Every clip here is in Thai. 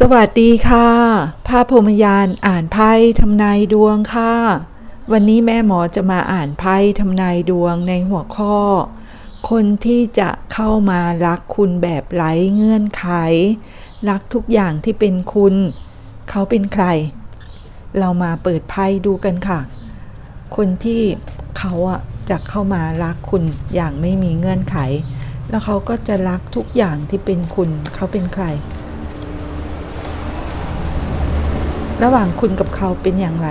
สวัสดีค่ะพระพรหมยานอ่านไพ่ทำนายดวงค่ะ วันนี้แม่หมอจะมาอ่านไพ่ทำนายดวงในหัวข้อ คนที่จะเข้ามารักคุณแบบไร้เงื่อนไข รักทุกอย่างที่เป็นคุณ เขาเป็นใคร เรามาเปิดไพ่ดูกันค่ะ คนที่เขาอะจะเข้ามารักคุณอย่างไม่มีเงื่อนไข แล้วเขาก็จะรักทุกอย่างที่เป็นคุณ เขาเป็นใคร ระหว่างคุณกับเขาเป็นอย่างไร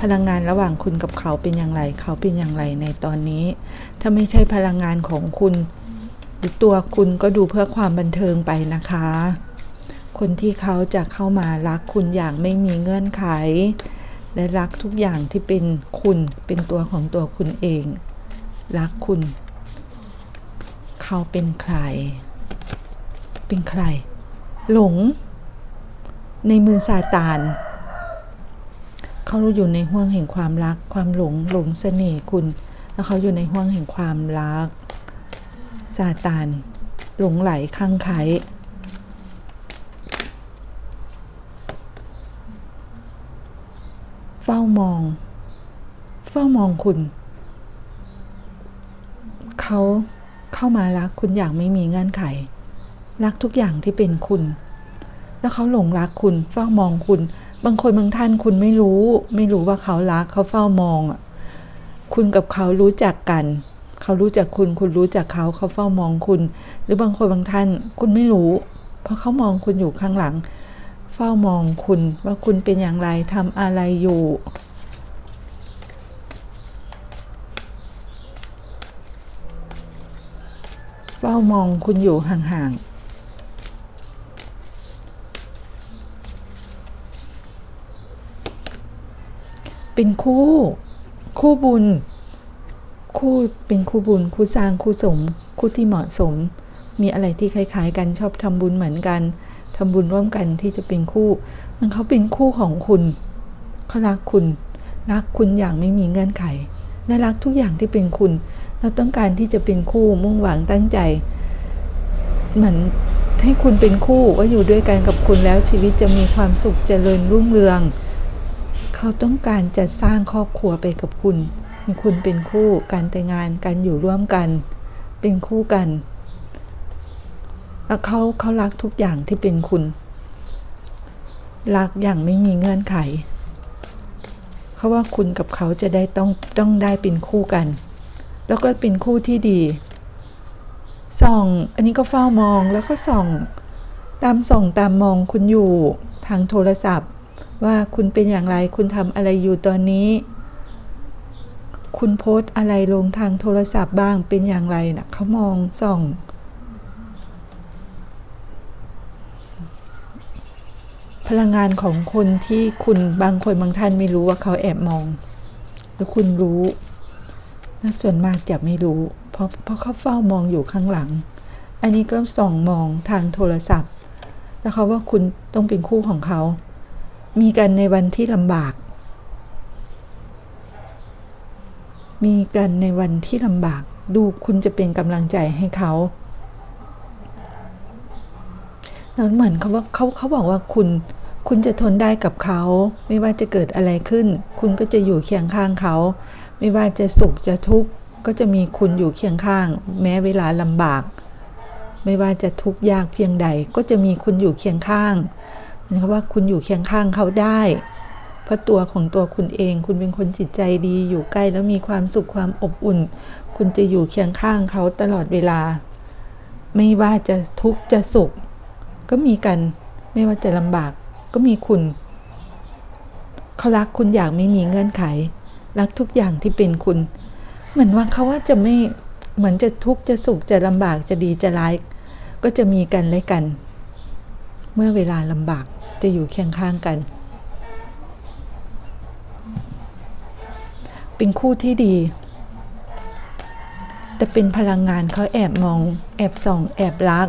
พลังงานระหว่างคุณกับเขาเป็นอย่างไร เขาเป็นอย่างไรในตอนนี้ ถ้าไม่ใช่พลังงานของคุณ หรือตัวคุณก็ดูเพื่อความบันเทิงไปนะคะ คนที่เขาจะเข้ามารักคุณอย่างไม่มีเงื่อนไข และรักทุกอย่างที่เป็นคุณเป็นตัวของตัวคุณเอง รักคุณ เขาเป็นใคร เป็นใคร หลง ในมือซาตาน เขาอยู่ในห่วงแห่งความรัก ความหลงหลงเสน่ห์คุณ แล้วเขาอยู่ในห่วงแห่งความรักซาตานหลงไหลคลั่งไคล้เฝ้ามอง เฝ้ามองคุณ เขาเข้ามารักคุณอย่างไม่มีเงื่อนไข รักทุกอย่างที่เป็นคุณ แล้วเขาหลงรักคุณเฝ้ามองคุณ บางคนบางท่านคุณไม่รู้ ไม่รู้ว่าเขารักเขาเฝ้ามองอะคุณกับเขารู้จักกัน เขารู้จักคุณ คุณรู้จักเขาเขาเฝ้ามองคุณ หรือบางคนบางท่าน คุณไม่รู้ เพราะเขามองคุณอยู่ข้างหลัง เฝ้ามองคุณว่าคุณเป็นอย่างไรทำอะไรอยู่เฝ้ามองคุณอยู่ห่างๆ เป็นคู่ คู่บุญ คู่เป็นคู่บุญ คู่สร้างคู่สม คู่ที่เหมาะสม มีอะไรที่คล้ายๆ กันชอบทำบุญเหมือนกันทำบุญร่วมกันที่จะเป็นคู่ มันเขาเป็นคู่ของคุณเขารักคุณ รักคุณอย่างไม่มีเงื่อนไขและรักทุกอย่างที่เป็นคุณ เราต้องการที่จะเป็นคู่มุ่งหวังตั้งใจ เหมือนให้คุณเป็นคู่ว่าอยู่ด้วยกันกับคุณแล้วชีวิตจะมีความสุขเจริญรุ่งเรือง เขาต้องการจะสร้างครอบครัวไปกับคุณ คุณเป็นคู่การแต่งงานการอยู่ร่วมกัน เป็นคู่กันแล้วเขาเขารักทุกอย่างที่เป็นคุณ รักอย่างไม่มีเงื่อนไข เขาว่าคุณกับเขาจะได้ต้องต้องได้เป็นคู่กัน แล้วก็เป็นคู่ที่ดี ส่อง อันนี้ก็เฝ้ามองแล้วก็ส่อง ตามส่องตามมองคุณอยู่ทางโทรศัพท์ ว่าคุณเป็นอย่างไรคุณทำอะไรอยู่ตอนนี้ คุณโพสอะไรลงทางโทรศัพท์บ้างเป็นอย่างไรนะเขามองส่อง พลังงานของคนที่คุณบางคนบางท่านไม่รู้ว่าเขาแอบมอง แล้วคุณรู้นะส่วนมากจะไม่รู้ เพราะเพราะเขาเฝ้ามองอยู่ข้างหลัง อันนี้ก็ส่องมองทางโทรศัพท์ แล้วเขาว่าคุณต้องเป็นคู่ของเขา มีกันในวันที่ลำบาก มีกันในวันที่ลำบาก ดูคุณจะเป็นกำลังใจให้เขาแล้วเหมือนเขาว่าเขาเขาบอกว่าคุณ คุณจะทนได้กับเขา ไม่ว่าจะเกิดอะไรขึ้น คุณก็จะอยู่เคียงข้างเขา ไม่ว่าจะสุขจะทุกข์ก็จะมีคุณอยู่เคียงข้าง แม้เวลาลำบาก ไม่ว่าจะทุกข์ยากเพียงใด ก็จะมีคุณอยู่เคียงข้าง นกับว่าคุณอยู่เคียงข้างเขาได้ เพราะตัวของตัวคุณเอง คุณเป็นคนจิตใจดีอยู่ใกล้แล้วมีความสุขความอบอุ่น คุณจะอยู่เคียงข้างเขาตลอดเวลา ไม่ว่าจะทุกข์จะสุข ก็มีกันไม่ว่าจะลำบากก็มีคุณ เขารักคุณอย่างไม่มีเงื่อนไข รักทุกอย่างที่เป็นคุณ เหมือนว่าเขาว่าจะไม่เหมือนจะทุกข์จะสุขจะลำบากจะดีจะร้ายก็จะมีกันและกัน เมื่อเวลาลำบาก จะอยู่เคียงข้างกัน เป็นคู่ที่ดี แต่เป็นพลังงานเขาแอบมอง แอบส่อง แอบรัก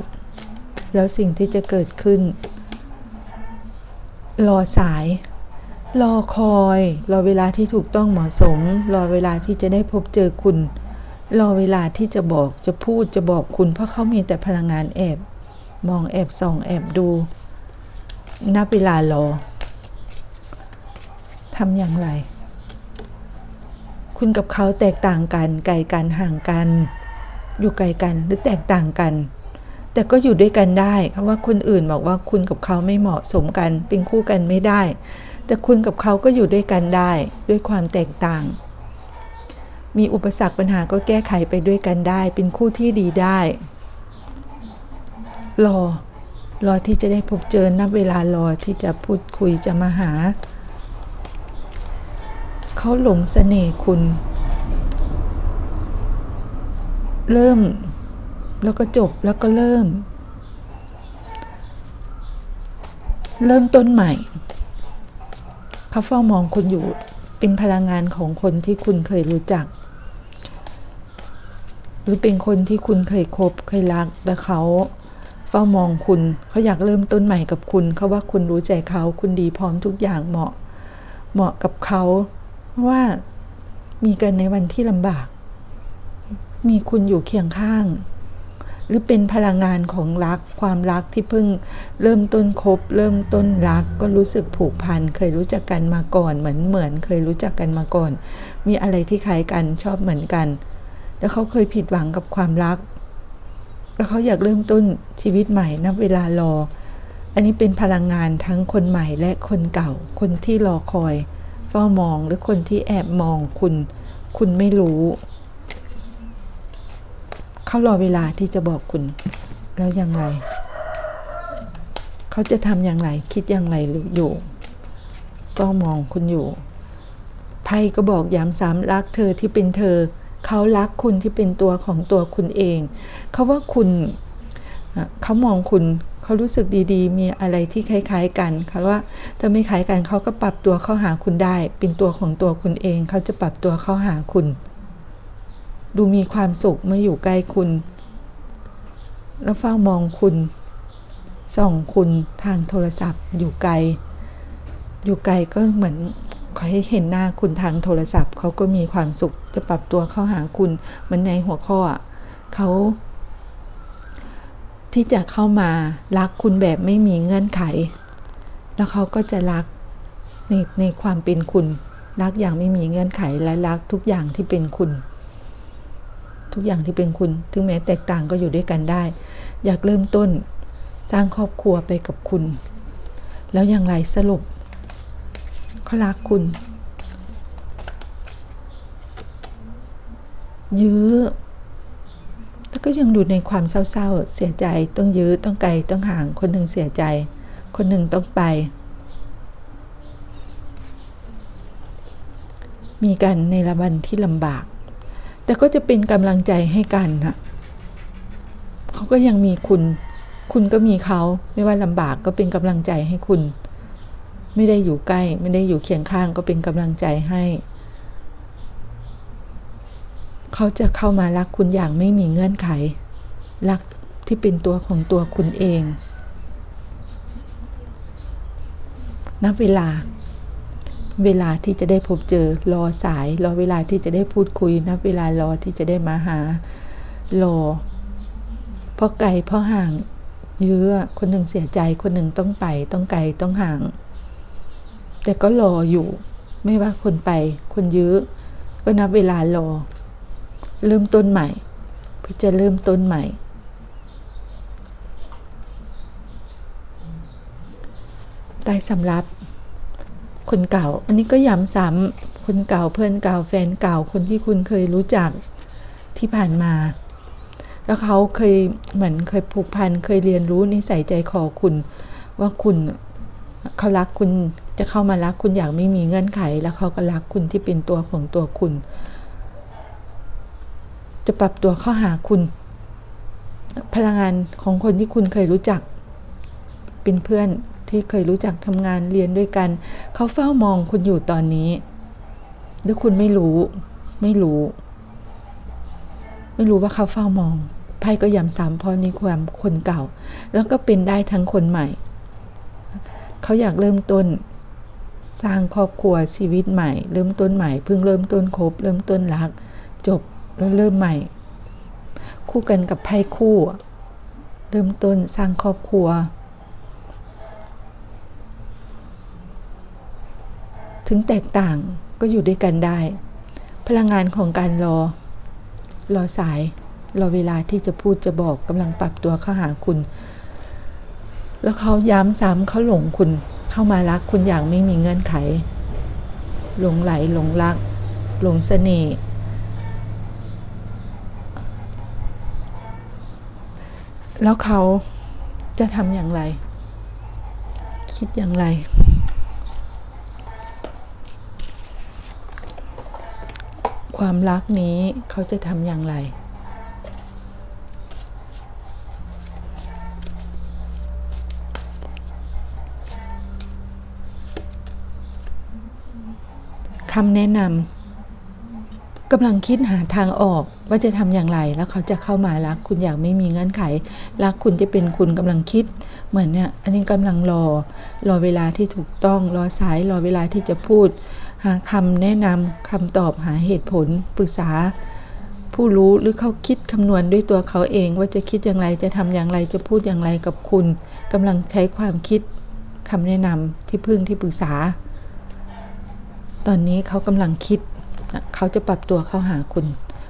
แล้วสิ่งที่จะเกิดขึ้น รอสาย รอคอย รอเวลาที่ถูกต้องเหมาะสม รอเวลาที่จะได้พบเจอคุณรอเวลาที่จะบอกจะพูดจะบอกคุณเพราะเขามีแต่พลังงานแอบ มองแอบส่องแอบดู นับเวลารอทำอย่างไร คุณกับเขาแตกต่างกันไกลกันห่างกัน อยู่ไกลกันหรือแตกต่างกัน แต่ก็อยู่ด้วยกันได้เพราะว่าคนอื่นบอกว่าคุณกับเขาไม่เหมาะสมกันเป็นคู่กันไม่ได้ แต่คุณกับเขาก็อยู่ด้วยกันได้ด้วยความแตกต่าง มีอุปสรรคปัญหาก็แก้ไขไปด้วยกันได้ เป็นคู่ที่ดีได้ รอ รอที่จะได้พบเจอนับเวลารอที่จะพูดคุยจะมาหา เขาหลงเสน่ห์คุณ เริ่มแล้วก็จบแล้วก็เริ่ม เริ่มต้นใหม่ เขาเฝ้ามองคุณอยู่เป็นพลังงานของคนที่คุณเคยรู้จัก หรือเป็นคนที่คุณเคยคบเคยรักแต่เขา ฝ้ามองคุณ เขาอยากเริ่มต้นใหม่กับคุณ เขาว่าคุณรู้ใจเขาคุณดีพร้อมทุกอย่างเหมาะ เหมาะกับเขาว่ามีกันในวันที่ลำบาก มีคุณอยู่เคียงข้าง หรือเป็นพลังงานของรักความรักที่เพิ่งเริ่มต้นคบ เริ่มต้นรักก็รู้สึกผูกพันเคยรู้จักกันมาก่อน เหมือนเหมือนเคยรู้จักกันมาก่อน มีอะไรที่คล้ายกันชอบเหมือนกัน แล้วเขาเคยผิดหวังกับความรัก แล้วเขาอยากเริ่มต้นชีวิตใหม่นับเวลารอ อันนี้เป็นพลังงานทั้งคนใหม่และคนเก่า คนที่รอคอย เฝ้ามองหรือคนที่แอบมองคุณ คุณไม่รู้ เขารอเวลาที่จะบอกคุณ แล้วยังไง เขาจะทำอย่างไร คิดอย่างไรอยู่ก็มองคุณอยู่ไพ่ก็บอกย้ำซ้ำรักเธอที่เป็นเธอ เขารักคุณที่เป็นตัวของตัวคุณเอง เขาว่าคุณเขามองคุณเขารู้สึกดีๆ มีอะไรที่คล้าย ๆ กันเขาว่าถ้าไม่คล้ายกันเขาก็ปรับตัวเข้าหาคุณได้ เป็นตัวของตัวคุณเอง เขาจะปรับตัวเข้าหาคุณ ดูมีความสุขเมื่ออยู่ใกล้คุณ แล้วเฝ้ามองคุณส่องคุณทางโทรศัพท์อยู่ไกล อยู่ไกลก็เหมือน ให้เห็นหน้าคุณทางโทรศัพท์ เขาก็มีความสุขจะปรับตัวเข้าหาคุณมือนในหัวข้อเขาที่จะเข้ามารักคุณแบบไม่มีเงื่อนไข แล้วเขาก็จะรักในในความเป็นคุณ รักอย่างไม่มีเงื่อนไขและรักทุกอย่างที่เป็นคุณ ทุกอย่างที่เป็นคุณถึงแม้แตกต่างก็อยู่ด้วยกันได้ อยากเริ่มต้นสร้างครอบครัวไปกับคุณ แล้วอย่างไรสรุป เขารักคุณ ยื้อ แล้วก็ยังดูในความเศร้าๆ เสียใจ ต้องยื้อ ต้องไกล ต้องห่าง คนหนึ่งเสียใจ คนหนึ่งต้องไป มีกันในละวันที่ลำบาก แต่ก็จะเป็นกำลังใจให้กันนะเขาก็ยังมีคุณ คุณก็มีเขา ไม่ว่าลำบากก็เป็นกำลังใจให้คุณ ไม่ได้อยู่ใกล้ ไม่ได้อยู่เคียงข้างก็เป็นกำลังใจให้ เขาจะเข้ามารักคุณอย่างไม่มีเงื่อนไข รักที่เป็นตัวของตัวคุณเอง นับเวลา เวลาที่จะได้พบเจอ รอสาย รอเวลาที่จะได้พูดคุย นับเวลารอที่จะได้มาหา รอ เพราะไกลเพราะห่าง เยื้อ คนหนึ่งเสียใจ คนหนึ่งต้องไป ต้องไกล ต้องห่าง แต่ก็รออยู่ ไม่ว่าคนไป คนยื้อ ก็นับเวลารอ เริ่มต้นใหม่ เพื่อจะเริ่มต้นใหม่ได้สำรับ คนเก่า อันนี้ก็ย้ำซ้ำคนเก่าเพื่อนเก่าแฟนเก่าคนที่คุณเคยรู้จักที่ผ่านมา แล้วเขาเคยเหมือนเคยผูกพันเคยเรียนรู้นิสัยใจคอคุณ ว่าคุณเขารักคุณ จะเข้ามารักคุณอย่างไม่มีเงื่อนไข แล้วเขาก็รักคุณที่เป็นตัวของตัวคุณ จะปรับตัวเข้าหาคุณ พลังงานของคนที่คุณเคยรู้จัก เป็นเพื่อนที่เคยรู้จักทำงานเรียนด้วยกัน เขาเฝ้ามองคุณอยู่ตอนนี้หรือคุณไม่รู้ ไม่รู้ ไม่รู้ว่าเขาเฝ้ามองไพ่ก็ย้ำซ้ำเพราะนี่ความคนเก่า แล้วก็เป็นได้ทั้งคนใหม่ เขาอยากเริ่มต้น สร้างครอบครัวชีวิตใหม่ เริ่มต้นใหม่เพิ่งเริ่มต้นคบ เริ่มต้นรัก จบแล้วเริ่มใหม่ คู่กันกับไพ่คู่ เริ่มต้นสร้างครอบครัว ถึงแตกต่างก็อยู่ด้วยกันได้ พลังงานของการรอ รอสาย รอเวลาที่จะพูดจะบอกกำลังปรับตัวเข้าหาคุณ แล้วเขาย้ำซ้ำเขาหลงคุณ เข้ามารักคุณอย่างไม่มีเงื่อนไข หลงไหลหลงรัก หลงเสน่ห์แล้วเขาจะทำอย่างไร คิดอย่างไร ความรักนี้เขาจะทำอย่างไรำแนะนำกำลังคิดหาทางออกว่าจะทำอย่างไรแล้วเขาจะเข้ามารักคุณอย่างไม่มีเงื่อนไข รักคุณจะเป็นคุณกำลังคิด เหมือนเนี่ยอันนี้กำลังรอ รอเวลาที่ถูกต้องรอสายรอเวลาที่จะพูด หาคำแนะนำคำตอบหาเหตุผลปรึกษา ผู้รู้หรือเขาคิดคำนวณด้วยตัวเขาเอง ว่าจะคิดอย่างไรจะทำอย่างไรจะพูดอย่างไรกับคุณกำลังใช้ความคิดคำแนะนำที่พึ่งที่ปรึกษา ตอนนี้เขากำลังคิด เขาจะปรับตัวเข้าหาคุณ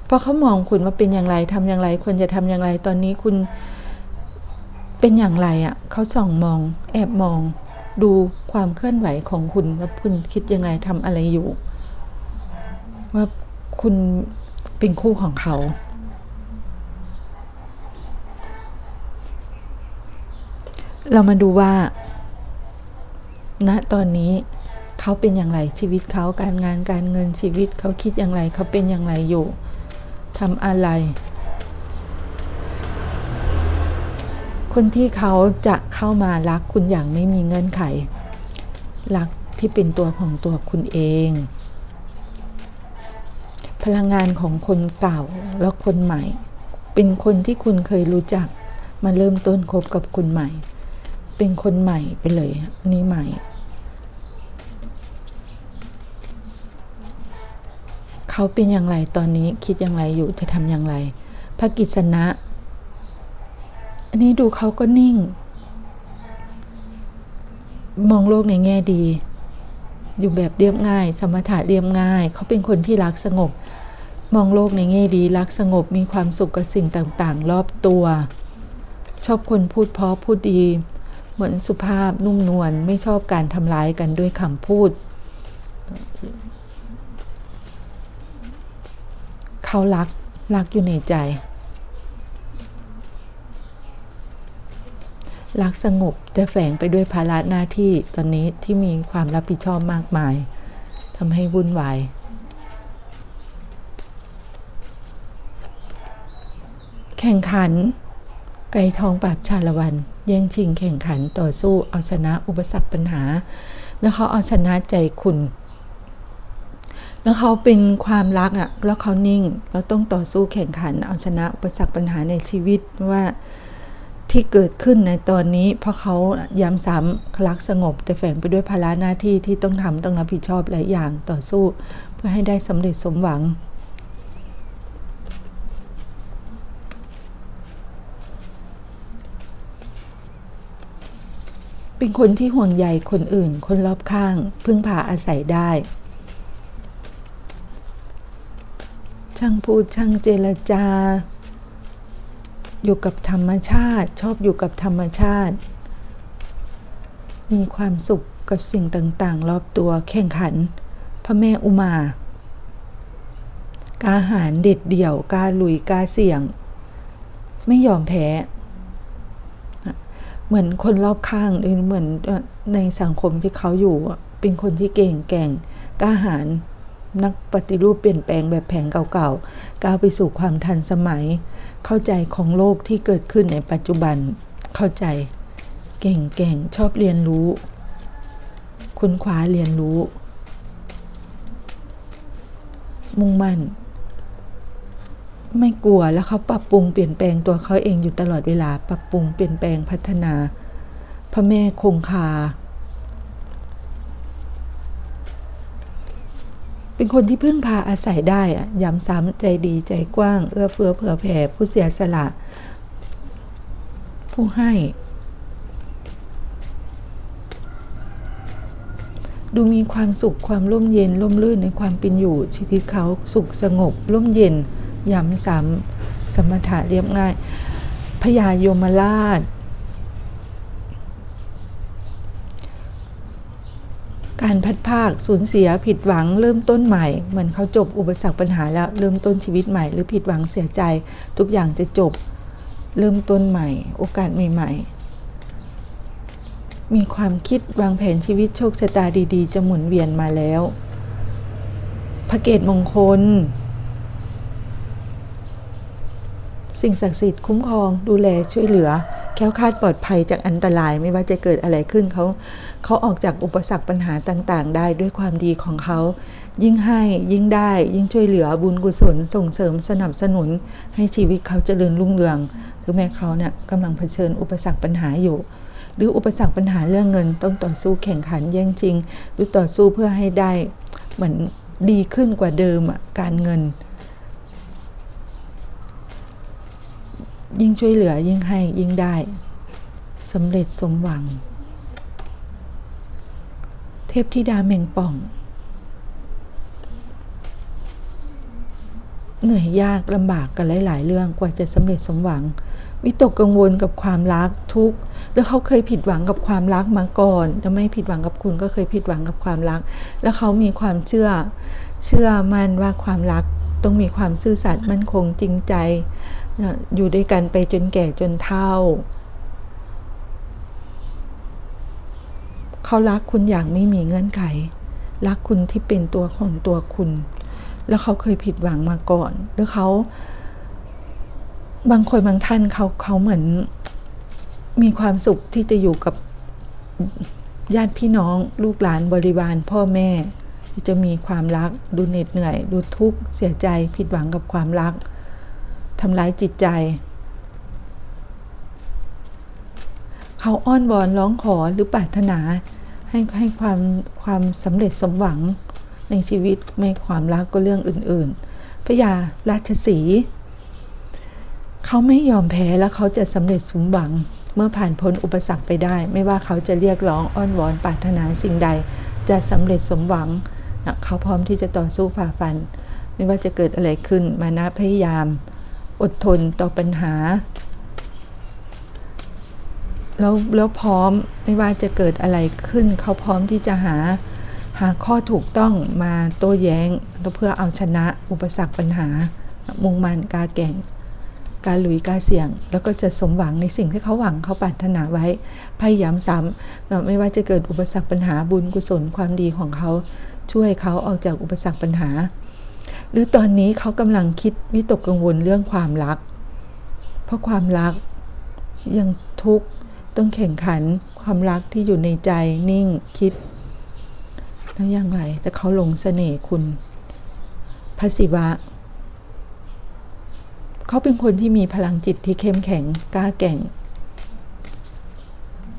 เพราะเขามองคุณว่าเป็นอย่างไรทำอย่างไรควรจะทำอย่างไร ตอนนี้คุณเป็นอย่างไรอะ่ะเขาส่องมอง แอบมอง ดูความเคลื่อนไหวของคุณว่าคุณคิดอย่างไรทำอะไรอยู่ ว่าคุณเป็นคู่ของเขาเรามาดูว่าณตอนนี้ เขาเป็นอย่างไรชีวิตเขาการงานการเงินชีวิตเขาคิดอย่างไร เขาเป็นอย่างไรอยู่ทำอะไร คนที่เขาจะเข้ามารักคุณอย่างไม่มีเงื่อนไข รักที่เป็นตัวของตัวคุณเอง พลังงานของคนเก่าแล้วคนใหม่ เป็นคนที่คุณเคยรู้จัก มาเริ่มต้นคบกับคุณใหม่ เป็นคนใหม่ไปเลยนนี้ใหม่ เขาเป็นอย่างไรตอนนี้คิดอย่างไรอยู่จะทำอย่างไร พระกิษณะ อันนี้ดูเขาก็นิ่ง มองโลกในแง่ดี อยู่แบบเรียบง่าย สมถะเรียบง่าย เขาเป็นคนที่รักสงบ มองโลกในแง่ดี รักสงบมีความสุขกับสิ่งต่างๆ รอบตัว ชอบคนพูดเพราะพูดดี เหมือนสุภาพนุ่มนวลไม่ชอบการทำร้ายกันด้วยคำพูด เขารัก รักอยู่ในใจ รักสงบแต่แฝงไปด้วยภาระหน้าที่ตอนนี้ที่มีความรับผิดชอบมากมายทำให้วุ่นวายแข่งขัน ไก่ทองปราบชาละวัน แย่งชิงแข่งขันต่อสู้เอาชนะอุปสรรคปัญหา แล้วเขาเอาชนะใจคุณ แล้วเขาเป็นความรักอะ่ะ แล้วเขานิ่งแล้วต้องต่อสู้แข่งขันเอาชนะอุปสรรคปัญหาในชีวิตว่าที่เกิดขึ้นในตอนนี้ เพราะเขาย้ำซ้ำรักสงบ แต่แฝงไปด้วยภาระหน้าที่ที่ต้องทำต้องรับผิดชอบหลายอย่างต่อสู้ เพื่อให้ได้สำเร็จสมหวัง เป็นคนที่ห่วงใยคนอื่น คนรอบข้าง พึ่งพาอาศัยได้ ช่างพูดช่างเจรจา อยู่กับธรรมชาติ ชอบอยู่กับธรรมชาติ มีความสุขกับสิ่งต่างๆ รอบตัวแข่งขัน พระแม่อุมากาหาญเด็ดเดี่ยวกาลุยกาเสี่ยง ไม่ยอมแพ้ เหมือนคนรอบข้างหรือเหมือนในสังคมที่เขาอยู่เป็นคนที่เก่งแก่งกาหาญ นักปฏิรูปเปลี่ยนแปลงแบบแผนเก่าๆ ก้าวไปสู่ความทันสมัย เข้าใจของโลกที่เกิดขึ้นในปัจจุบัน เข้าใจ เก่งๆ ชอบเรียนรู้คุณคว้าเรียนรู้ มุ่งมั่น ไม่กลัวแล้วเขาปรับปรุงเปลี่ยนแปลงตัวเขาเองอยู่ตลอดเวลา ปรับปรุงเปลี่ยนแปลงพัฒนา พระแม่คงคา เป็นคนที่พึ่งพาอาศัยได้อะย้ำซ้ำใจดีใจกว้าง เอื้อเฟื้อเผื่อแผ่ผู้เสียสละ ผู้ให้ ดูมีความสุขความร่มเย็นร่มรื่นในความเป็นอยู่ ชีวิตเขาสุขสงบ ร่มเย็น ย้ำซ้ำสมถะเรียบง่ายพญายมราช การพัดภาคสูญเสียผิดหวังเริ่มต้นใหม่ เหมือนเขาจบอุปสรรคปัญหาแล้วเริ่มต้นชีวิตใหม่ หรือผิดหวังเสียใจ ทุกอย่างจะจบเริ่มต้นใหม่ โอกาสใหม่ๆ มีความคิดวางแผนชีวิตโชคชะตาดีๆ จะหมุนเวียนมาแล้ว พระเกตมงคล สิ่งศักดิ์สิทธิ์คุ้มครองดูแลช่วยเหลือ แค้วคาดปลอดภัยจากอันตรายไม่ว่าจะเกิดอะไรขึ้นเขาเขาออกจากอุปสรรคปัญหาต่างๆ ได้ด้วยความดีของเขายิ่งให้ยิ่งได้ยิ่งช่วยเหลือบุญกุศลส่งเสริมสนับสนุนให้ชีวิตเขาเจริญรุ่งเรืองถึงแม้เขาเนี่ยกำลังเผชิญอุปสรรคปัญหาอยู่ หรืออุปสรรคปัญหาเรื่องเงิน ต้องต่อสู้แข่งขันแย่งชิง หรือต่อสู้เพื่อให้ได้เหมือนดีขึ้นกว่าเดิมการเงิน ยิ่งช่วยเหลือยิ่งให้ยิ่งได้สำเร็จสมหวัง เทพธิดาเมงป่อง เหนื่อยยากลำบากกันหลาย ๆ เรื่องกว่าจะสำเร็จสมหวัง วิตกกังวลกับความรักทุกข์แล้วเขาเคยผิดหวังกับความรักมาก่อนแล้วไม่ผิดหวังกับคุณก็เคยผิดหวังกับความรัก แล้วเขามีความเชื่อเชื่อมั่นว่าความรักต้องมีความซื่อสัตย์มั่นคงจริงใจ อยู่ด้วยกันไปจนแก่จนเฒ่า เขารักคุณอย่างไม่มีเงื่อนไข รักคุณที่เป็นตัวของตัวคุณ แล้วเขาเคยผิดหวังมาก่อนแล้วเขา บางคนบางท่านเขาเขาเหมือน มีความสุขที่จะอยู่กับญาติพี่น้องลูกหลานบริวารพ่อแม่ที่จะมีความรัก ดูเหน็ดเหนื่อย ดูทุกข์เสียใจผิดหวังกับความรัก ทำร้ายจิตใจ เขาอ้อนวอนร้องขอหรือปรารถนา ให้ให้ความความสำเร็จสมหวังในชีวิตไม่ความรักก็เรื่องอื่น ๆ พระยาราชสีเขาไม่ยอมแพ้แล้วเขาจะสำเร็จสมหวัง เมื่อผ่านพ้นอุปสรรคไปได้ ไม่ว่าเขาจะเรียกร้องอ้อนวอนปรารถนาสิ่งใด จะสำเร็จสมหวังเขาพร้อมที่จะต่อสู้ฝ่าฟัน ไม่ว่าจะเกิดอะไรขึ้นมานะพยายาม อดทนต่อปัญหา แล้วแล้วพร้อมไม่ว่าจะเกิดอะไรขึ้น เขาพร้อมที่จะหาหาข้อถูกต้องมาโต้แย้งแล้วเพื่อเอาชนะอุปสรรคปัญหา มุ่งมันกาแก่ง การลุยกาเสี่ยง แล้วก็จะสมหวังในสิ่งที่เขาหวังเขาปรารถนาไว้ พยายามซ้ำไม่ว่าจะเกิดอุปสรรคปัญหาบุญกุศลความดีของเขา ช่วยเขาออกจากอุปสรรคปัญหา หรือตอนนี้เขากำลังคิดวิตกกังวลเรื่องความรัก เพราะความรักยังทุกข์ต้องแข่งขันความรักที่อยู่ในใจนิ่งคิดแล้วอย่างไร แต่เขาหลงเสน่ห์คุณพระศิวะ เขาเป็นคนที่มีพลังจิตที่เข้มแข็งกล้าแก่ง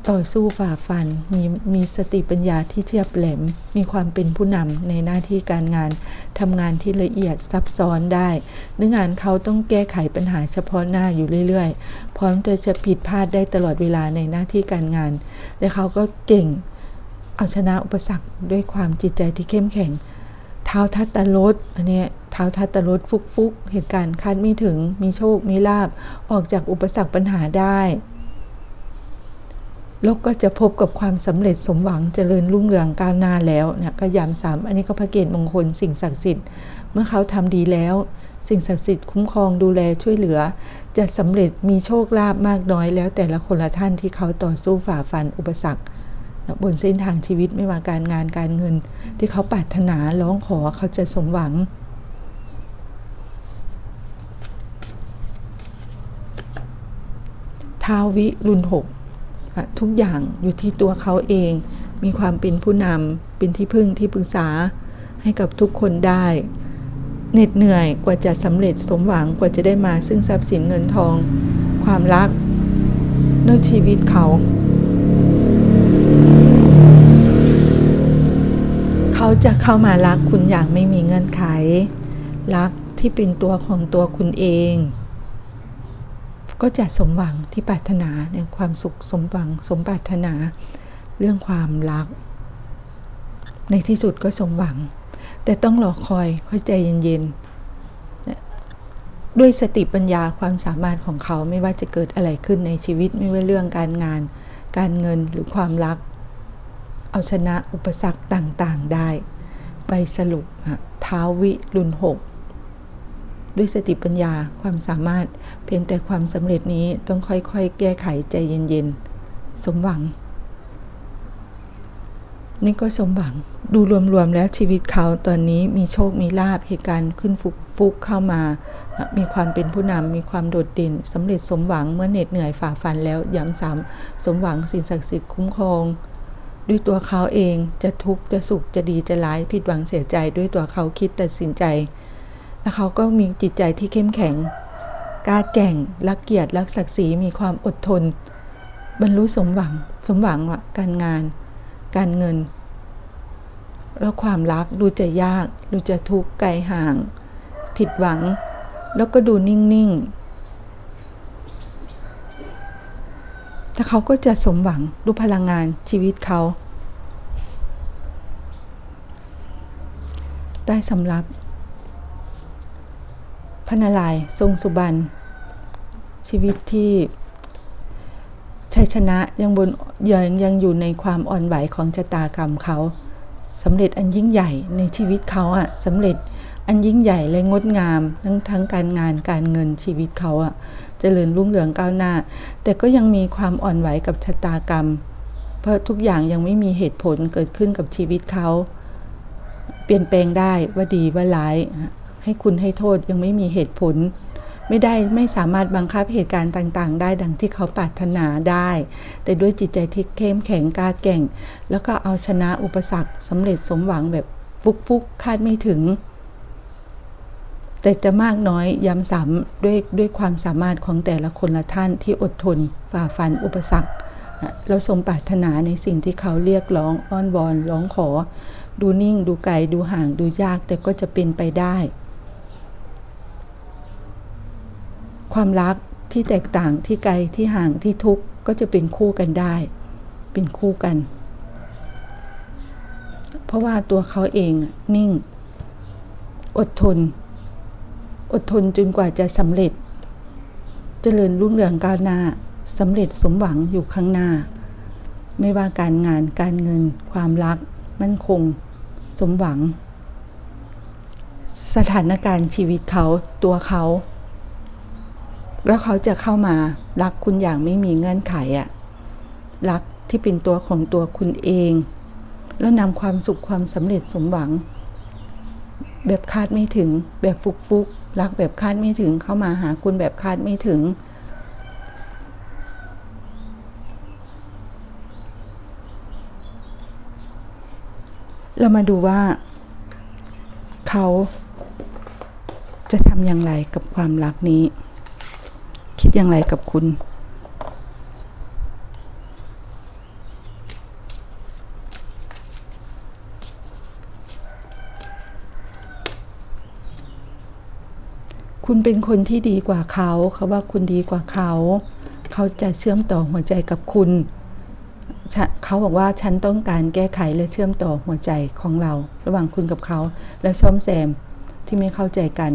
ต่อสู้ฝ่าฟัน มีมีสติปัญญาที่เฉียบแหลม มีความเป็นผู้นำในหน้าที่การงานทำงานที่ละเอียดซับซ้อนได้เนื้องานเขาต้องแก้ไขปัญหาเฉพาะหน้าอยู่เรื่อยๆ พร้อมจะจะผิดพลาดได้ตลอดเวลาในหน้าที่การงาน และเขาก็เก่งเอาชนะอุปสรรคด้วยความจิตใจที่เข้มแข็ง เท้าทัตตรถอันนี้เท้าทัตตรถฟุกฟุกเหตุการณ์คาดไม่ถึง มีโชค มีลาบ ออกจากอุปสรรคปัญหาได้ แล้วก็จะพบกับความสำเร็จสมหวังเจริญรุ่งเรืองก้าวหน้าแล้วนะก็ย้ำซ้ำอันนี้ก็พระเกตมงคลสิ่งศักดิ์สิทธิ์ เมื่อเขาทำดีแล้ว สิ่งศักดิ์สิทธิ์คุ้มครองดูแลช่วยเหลือ จะสำเร็จมีโชคลาภมากน้อยแล้ว แต่ละคนละท่านที่เขาต่อสู้ฝ่าฟันอุปสรรคบนเส้นทางชีวิตไม่ว่าการงานการเงิน ที่เขาปรารถนาร้องขอเขาจะสมหวังท้าวิรุณหก ทุกอย่างอยู่ที่ตัวเขาเอง มีความเป็นผู้นำเป็นที่พึ่งที่ปรึกษาให้กับทุกคนได้เหน็ดเหนื่อยกว่าจะสำเร็จสมหวังกว่าจะได้มาซึ่งทรัพย์สินเงินทอง ความรักด้วยชีวิตเขา เขาจะเข้ามารักคุณอย่างไม่มีเงื่อนไข รักที่เป็นตัวของตัวคุณเอง ก็จะสมหวังที่ปรารถนาในความสุขสมหวังสมปรารถนา เรื่องความรัก ในที่สุดก็สมหวัง แต่ต้องรอคอยค่อยใจเย็นๆด้วยสติปัญญาความสามารถของเขาไม่ว่าจะเกิดอะไรขึ้นในชีวิตไม่ว่าเรื่องการงาน การเงินหรือความรัก เอาชนะอุปสรรคต่างๆได้ ไปสรุปอะท้าวิรุณหก ด้วยสติปัญญาความสามารถ เพียงแต่ความสำเร็จนี้ต้องค่อยๆ แก้ไขใจเย็นๆ สมหวัง นี่ก็สมหวังดูรวมๆแล้วชีวิตเขาตอนนี้มีโชคมีลาภเหตุการณ์ขึ้นฟุกฟุกเข้ามา มีความเป็นผู้นำมีความโดดเด่นสำเร็จสมหวังเมื่อเหน็ดเหนื่อยฝ่าฟันแล้วย้ำซ้ำสมหวังสิ่งศักดิ์สิทธิ์คุ้มครองด้วยตัวเขาเองจะทุกข์จะสุขจะดีจะร้ายผิดหวังเสียใจด้วยตัวเขาคิดตัดสินใจ แล้วเขาก็มีจิตใจที่เข้มแข็ง กล้าแก่ง รักเกียรติ รักศักดิ์ศรี มีความอดทน บรรลุสมหวัง สมหวังว่าการงาน การเงิน แล้วความรักดูจะยาก ดูจะทุกข์ไกลห่าง ผิดหวัง แล้วก็ดูนิ่ง ๆ แต่เขาก็จะสมหวัง ดูพลังงานชีวิตเขาได้สำรับ พระนารายณ์ทรงสุบรรณชีวิตที่ชัยชนะยังบนยังยังอยู่ในความอ่อนไหวของชะตากรรมเขาสำเร็จอันยิ่งใหญ่ในชีวิตเขาอะสำเร็จอันยิ่งใหญ่และงดงาม ทั้งทั้งการงานการเงินชีวิตเขาอะเจริญรุ่งเรืองก้าวหน้า แต่ก็ยังมีความอ่อนไหวกับชะตากรรม เพราะทุกอย่างยังไม่มีเหตุผลเกิดขึ้นกับชีวิตเขา เปลี่ยนแปลงได้ว่าดีว่าร้าย ให้คุณให้โทษยังไม่มีเหตุผล ไม่ได้ไม่สามารถบังคับเหตุการณ์ต่างๆ ได้ดังที่เขาปรารถนาได้ แต่ด้วยจิตใจที่เข้มแข็งกล้าแกร่ง แล้วก็เอาชนะอุปสรรคสำเร็จสมหวังแบบฟุกๆคาดไม่ถึง แต่จะมากน้อยย้ำซ้ำด้วยด้วยความสามารถของแต่ละคนละท่านที่อดทนฝ่าฟันอุปสรรคเราสมปรารถนาในสิ่งที่เขาเรียกร้องอ้อนวอนร้องขอ ดูนิ่ง ดูไกลดูห่างดูยากแต่ก็จะเป็นไปได้ ความรักที่แตกต่างที่ไกลที่ห่างที่ทุกข์ก็จะเป็นคู่กันได้ เป็นคู่กัน เพราะว่าตัวเขาเองนิ่ง อดทน อดทนจนกว่าจะสำเร็จเจริญรุ่งเรืองก้าวหน้าสำเร็จสมหวังอยู่ข้างหน้า ไม่ว่าการงานการเงิน ความรัก มั่นคง สมหวัง สถานการณ์ชีวิตเขาตัวเขา แล้วเขาจะเข้ามารักคุณอย่างไม่มีเงื่อนไขอะรักที่เป็นตัวของตัวคุณเอง แล้วนำความสุขความสำเร็จสมหวัง แบบคาดไม่ถึง แบบฟุกฟุกรักแบบคาดไม่ถึงเข้ามาหาคุณแบบคาดไม่ถึง เรามาดูว่า เขาจะทำอย่างไรกับความรักนี้ ดอย่างไรกับคุณ คุณเป็นคนที่ดีกว่าเขา เขาว่าคุณดีกว่าเขา เขาจะเชื่อมต่อหัวใจกับคุณเขาบอกว่าฉันต้องการแก้ไขและเชื่อมต่อหัวใจของเรา ระหว่างคุณกับเขา และซ่อมแซมที่ไม่เข้าใจกัน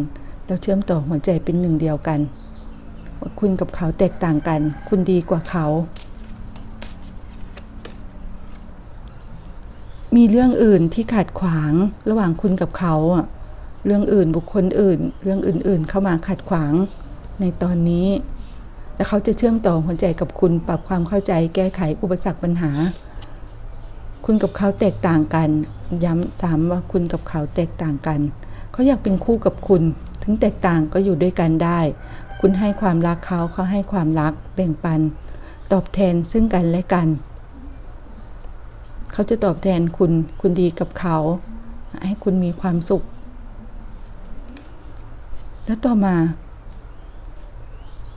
แล้วเชื่อมต่อหัวใจเป็นหนึ่งเดียวกัน คุณกับเขาแตกต่างกัน คุณดีกว่าเขา มีเรื่องอื่นที่ขัดขวางระหว่างคุณกับเขา เรื่องอื่นบุคคลอื่น เรื่องอื่น ๆ เข้ามาขัดขวางในตอนนี้ แต่เขาจะเชื่อมต่อหัวใจกับคุณปรับความเข้าใจแก้ไขอุปสรรคปัญหา คุณกับเขาแตกต่างกัน ย้ำซ้ำว่าคุณกับเขาแตกต่างกัน เขาอยากเป็นคู่กับคุณ ถึงแตกต่างก็อยู่ด้วยกันได้ คุณให้ความรักเขาเขาให้ความรักแบ่งปัน ตอบแทนซึ่งกันและกัน เขาจะตอบแทนคุณคุณดีกับเขา ให้คุณมีความสุข แล้วต่อมา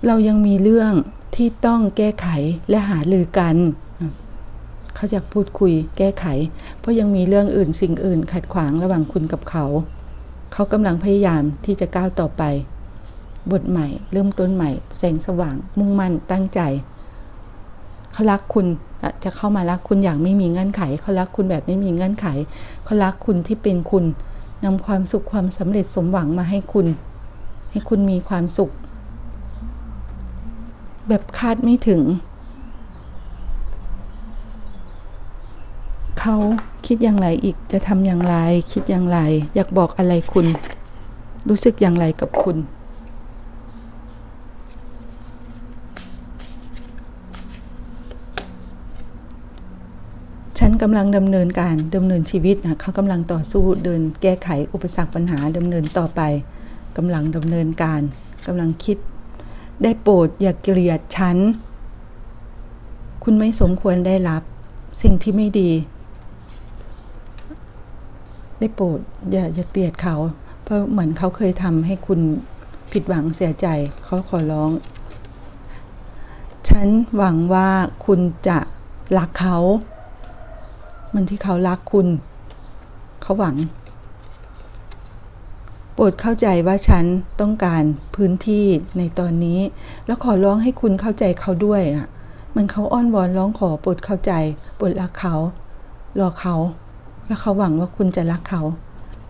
เรายังมีเรื่องที่ต้องแก้ไขและหาลือกันเขาอยากพูดคุยแก้ไข เพราะยังมีเรื่องอื่นสิ่งอื่นขัดขวางระหว่างคุณกับเขา เขากำลังพยายามที่จะก้าวต่อไป บทใหม่ เริ่มต้นใหม่ แสงสว่าง มุ่งมั่นตั้งใจ เขารักคุณจะเข้ามารักคุณอย่างไม่มีเงื่อนไข เขารักคุณแบบไม่มีเงื่อนไข เขารักคุณที่เป็นคุณนำความสุขความสำเร็จสมหวังมาให้คุณ ให้คุณมีความสุข แบบคาดไม่ถึง เขาคิดอย่างไรอีกจะทำอย่างไร คิดอย่างไร อยากบอกอะไรคุณ รู้สึกอย่างไรกับคุณ กำลังดำเนินการดำเนินชีวิตนะเขากำลังต่อสู้เดินแก้ไขอุปสรรคปัญหาดำเนินต่อไปกำลังดำเนินการกำลังคิด ได้โปรดอย่าเกลียดฉัน คุณไม่สมควรได้รับ สิ่งที่ไม่ดี ได้โปรดอย่าอย่าเกลียดเขา เพราะเหมือนเขาเคยทำให้คุณผิดหวังเสียใจเขาขอร้อง ฉันหวังว่าคุณจะรักเขา มันที่เขารักคุณ เขาหวัง โปรดเข้าใจว่าฉันต้องการพื้นที่ในตอนนี้ แล้วขอร้องให้คุณเข้าใจเขาด้วยนะมันเขาอ้อนวอนร้องขอโปรดเข้าใจโปรดรักเขา รอเขา แล้วเขาหวังว่าคุณจะรักเขา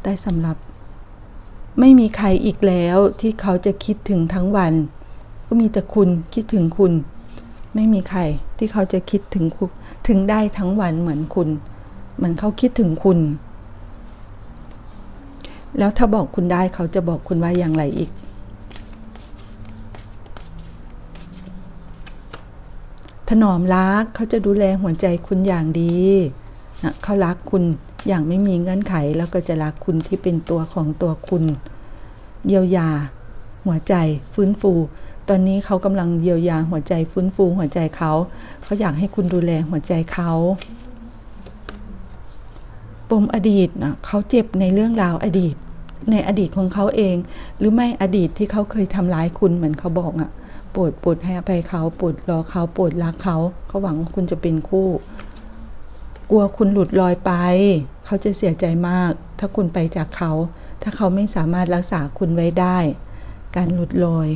ได้สำหรับ ไม่มีใครอีกแล้วที่เขาจะคิดถึงทั้งวัน ก็มีแต่คุณคิดถึงคุณ ไม่มีใครที่เขาจะคิดถึงคุณถึงได้ทั้งวันเหมือนคุณ เหมือนเขาคิดถึงคุณ แล้วถ้าบอกคุณได้เขาจะบอกคุณว่าอย่างไรอีก ถนอมรักเขาจะดูแลหัวใจคุณอย่างดีนะเขารักคุณอย่างไม่มีเงื่อนไขแล้วก็จะรักคุณที่เป็นตัวของตัวคุณ เยียวยา หัวใจฟื้นฟู ตอนนี้เขากำลังเยียวยาหัวใจฟื้นฟูหัวใจเขาเขาอยากให้คุณดูแลหัวใจเขา ปมอดีตนะเขาเจ็บในเรื่องราวอดีต ในอดีตของเขาเอง หรือไม่อดีตที่เขาเคยทำร้ายคุณเหมือนเขาบอกอะ่ะโปรดโปรดให้อภัยเขาโปรดรอเขาโปรดรักเขาเขาหวังว่าคุณจะเป็นคู่ กลัวคุณหลุดลอยไป เขาจะเสียใจมาก ถ้าคุณไปจากเขา ถ้าเขาไม่สามารถรักษาคุณไว้ได้ การหลุดลอย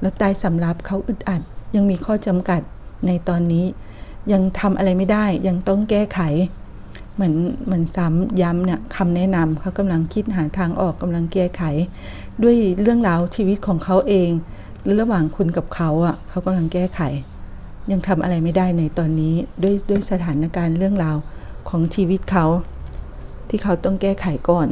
แล้วตายสำรับเขาอึดอัด ยังมีข้อจำกัดในตอนนี้ ยังทำอะไรไม่ได้ยังต้องแก้ไข เหมือนเหมือนซ้ำย้ำเนี่ยคำแนะนำเขากำลังคิดหาทางออกกำลังแก้ไข ด้วยเรื่องราวชีวิตของเขาเอง หรือระหว่างคุณกับเขาอะเขากำลังแก้ไข ยังทำอะไรไม่ได้ในตอนนี้ด้วยด้วยสถานการณ์เรื่องราวของชีวิตเขา ที่เขาต้องแก้ไขก่อน